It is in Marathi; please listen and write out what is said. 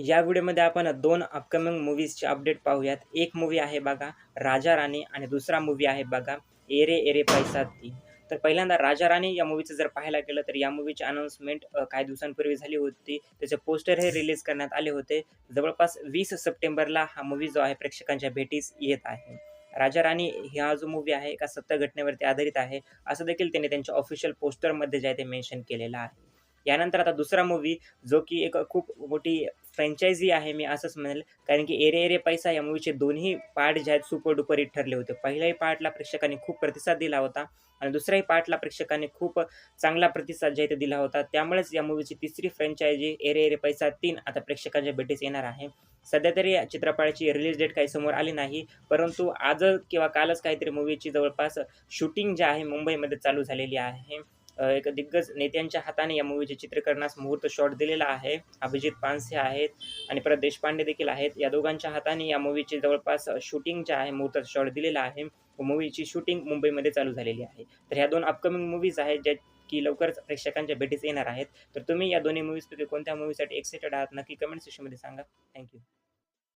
या व्हिडिओमध्ये आपण दोन अपकमिंग मूवीजचे अपडेट पाहूयात. एक मूवी आहे बघा राजा राणी आणि दुसरा मूवी आहे बघा एरे एरे पैसा तीन तर पहिल्यांदा राजा राणी या मूवीचं जर पाहायला गेलं तर या मूवीची अनाऊन्समेंट काही दिवसांपूर्वी झाली होती. त्याचे पोस्टर हे रिलीज करण्यात आले होते. जवळपास वीस सप्टेंबरला हा मूवी जो आहे प्रेक्षकांच्या भेटीस येत आहे. राजा राणी हा जो मूवी आहे एका सत्य घटनेवरती आधारित आहे. असं देखील त्यांनी त्यांच्या ऑफिशियल पोस्टरमध्ये जे आहे ते मेन्शन केलेलं आहे. यानंतर आता दुसरा मूवी जो की एक खूप मोठी फ्रँचायझी आहे मी असंच म्हणेल. कारण की एरे एरे पैसा या मूवीचे दोन्ही पार्ट जे आहेत सुपर डुपर हिट ठरले होते. पहिल्याही पार्टला प्रेक्षकांनी खूप प्रतिसाद दिला होता आणि दुसऱ्याही पार्टला प्रेक्षकांनी खूप चांगला प्रतिसाद जे आहे ते दिला होता. त्यामुळेच या मूवीची तिसरी फ्रँचायझी एरे एरे पैसा तीन आता प्रेक्षकांच्या भेटीस येणार आहे. सध्या तरी या चित्रपटाची रिलीज डेट काही समोर आली नाही परंतु आज किंवा कालच काहीतरी मूवीची जवळपास शूटिंग जे आहे मुंबईमध्ये चालू झालेली आहे. एक दिग्गज नेत्यांच्या हाताने या मूवीचे चित्रीकरणास मुहूर्त शॉट दिलेला आहे. अभिजित पानसे आहेत आणि परत देशपांडे देखील आहेत. या दोघांच्या हाताने या मूवीचे जवळपास शूटिंग जे आहे मुहूर्त शॉट दिलेला आहे. मूवीची शूटिंग मुंबईमध्ये चालू झालेली आहे. तर ह्या दोन अपकमिंग मूवीज आहेत ज्या की लवकरच प्रेक्षकांच्या भेटीस येणार आहेत. तर तुम्ही या दोन्ही मूवीजपैकी कोणत्या मूवीसाठी एक्साइटेड आहात नक्की कमेंट सेक्शनमध्ये सांगा. थँक्यू